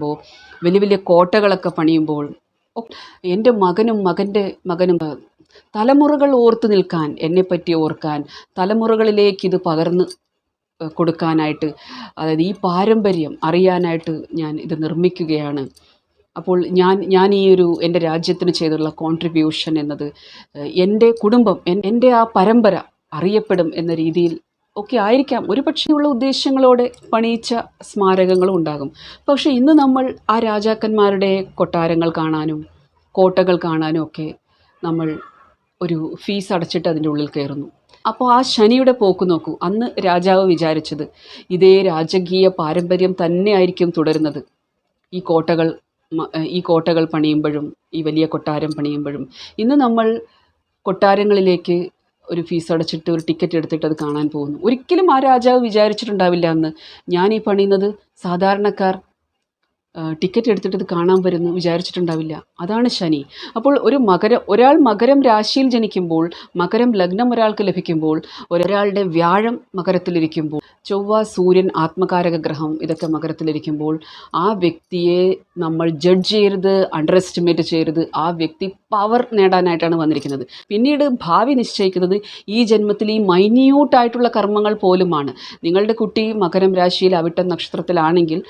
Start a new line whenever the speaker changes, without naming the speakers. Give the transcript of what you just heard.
മ്പോൾ വലിയ വലിയ കോട്ടകളൊക്കെ പണിയുമ്പോൾ എന്റെ മകനും മകന്റെ മകനും തലമുറകൾ ഓർത്തു നിൽക്കാൻ എന്നെപ്പറ്റി ഓർക്കാൻ തലമുറകളിലേക്ക് ഇത് പകർന്ന് കൊടുക്കാനായിട്ട് അതായത് ഈ പാരമ്പര്യം അറിയാനായിട്ട് ഞാൻ ഇത് നിർമ്മിക്കുകയാണ്. അപ്പോൾ ഞാൻ ഞാൻ ഈ ഒരു എന്റെ രാജ്യത്തിന് ചെയ്തുള്ള കോൺട്രിബ്യൂഷൻ എന്നത് എന്റെ കുടുംബം എന്റെ ആ പരമ്പര അറിയപ്പെടും എന്ന രീതിയിൽ ഒക്കെ ആയിരിക്കാം. ഒരു പക്ഷേയുള്ള ഉദ്ദേശങ്ങളോടെ പണിയിച്ച സ്മാരകങ്ങളും ഉണ്ടാകും. പക്ഷേ ഇന്ന് നമ്മൾ ആ രാജാക്കന്മാരുടെ കൊട്ടാരങ്ങൾ കാണാനും കോട്ടകൾ കാണാനും ഒക്കെ നമ്മൾ ഒരു ഫീസ് അടച്ചിട്ട് അതിന്റെ ഉള്ളിൽ കയറുന്നു. അപ്പോൾ ആ ശനിയുടെ പോക്ക് നോക്കൂ. അന്ന് രാജാവ് വിചാരിച്ചത് ഇതേ രാജകീയ പാരമ്പര്യം തന്നെയായിരിക്കും തുടരുന്നത്. ഈ കോട്ടകൾ ഈ കോട്ടകൾ പണിയുമ്പോഴും ഈ വലിയ കൊട്ടാരം പണിയുമ്പോഴും. ഇന്ന് നമ്മൾ കൊട്ടാരങ്ങളിലേക്ക് ഒരു ഫീസ് അടച്ചിട്ട് ഒരു ടിക്കറ്റ് എടുത്തിട്ട് അത് കാണാൻ പോകുന്നു. ഒരിക്കലും ആ രാജാവ് വിചാരിച്ചിട്ടുണ്ടാവില്ല എന്ന് ഞാൻ ഈ പണിയുന്നത് സാധാരണക്കാർ ടിക്കറ്റ് എടുത്തിട്ട് ഇത് കാണാൻ വരുന്നു വിചാരിച്ചിട്ടുണ്ടാവില്ല. അതാണ് ശനി. അപ്പോൾ ഒരു മകര ഒരാൾ മകരം രാശിയിൽ ജനിക്കുമ്പോൾ മകരം ലഗ്നം ഒരാൾക്ക് ലഭിക്കുമ്പോൾ ഒരാളുടെ വ്യാഴം മകരത്തിലിരിക്കുമ്പോൾ ചൊവ്വ സൂര്യൻ ആത്മകാരക ഗ്രഹം ഇതൊക്കെ മകരത്തിലിരിക്കുമ്പോൾ ആ വ്യക്തിയെ നമ്മൾ ജഡ്ജ് ചെയ്യരുത് അണ്ടർ എസ്റ്റിമേറ്റ് ചെയ്യരുത്. ആ വ്യക്തി പവർ നേടാനായിട്ടാണ് വന്നിരിക്കുന്നത്. പിന്നീട് ഭാവി നിശ്ചയിക്കുന്നത് ഈ ജന്മത്തിൽ ഈ മൈന്യൂട്ടായിട്ടുള്ള കർമ്മങ്ങൾ പോലുമാണ്. നിങ്ങളുടെ കുട്ടി മകരം രാശിയിൽ അവിട്ട നക്ഷത്രത്തിലാണെങ്കിൽ